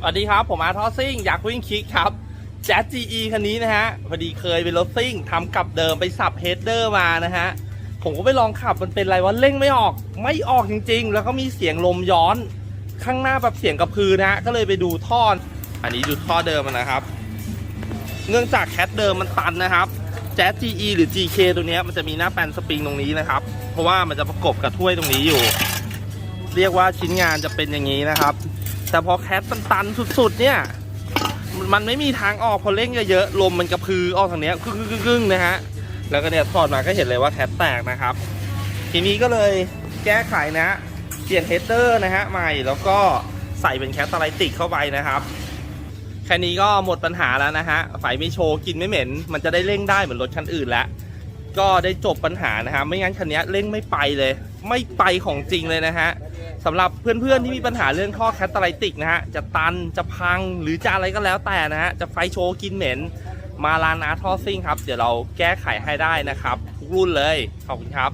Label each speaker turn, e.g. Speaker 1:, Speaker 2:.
Speaker 1: สวัสดีครับ ผมอาร์ทอซิ่งอยากวิ่งคิกครับแจ๊ส GE คันนี้นะฮะพอดีเคยเป็นรถซิ่งทำกลับเดิมไปสับเฮดเดอร์มานะฮะ ผมก็ไปลองขับมันเป็นไรวะเร่งไม่ออก ไม่ออกจริง ๆ แล้วก็มีเสียงลมย้อนข้างหน้าแบบเสียงกระพือนะฮะ ก็เลยไปดูท่ออันนี้ดูท่อเดิมมันนะครับ เนื่องจากแคทเดิมมันตันนะครับแจ๊ส GE หรือ GK ตัวนี้มันจะมีหน้าแปนสปริงตรงนี้นะครับ เพราะว่ามันจะประกบกับถ้วยตรงนี้อยู่ เรียกว่าชิ้นงานจะเป็นอย่างนี้นะครับ แต่พอแคทมันตันสุดๆเนี่ย มันไม่มีทางออกพอเร่งเยอะๆลมมันกระพือออกทางเนี้ยกึ่งๆนะฮะแล้วก็เนี่ยถอดมาก็เห็นเลยว่าแคทแตกนะครับ ทีนี้ก็เลยแก้ไขนะ เปลี่ยนเฮดเดอร์นะฮะใหม่แล้วก็ใส่เป็นแคตตไลติกเข้าไปนะครับแค่นี้ก็หมดปัญหาแล้วนะฮะไฟไม่โชว์กินไม่เหม็น มันจะได้เร่งได้เหมือนรถคันอื่นแล้ว ก็ได้จบปัญหานะฮะไม่งั้นคันนี้เร่งไม่ไปเลย ไม่ไปของจริงเลยนะฮะสำหรับเพื่อนๆที่มีปัญหาเรื่องท่อแคตตาไลติกนะฮะจะตันจะพังหรือจะอะไรก็แล้วแต่นะฮะจะไฟโชว์กินเหม็น มาลานอาร์ทอซิ่งครับ เดี๋ยวเราแก้ไขให้ได้นะครับ ทุกรุ่นเลยขอบคุณครับ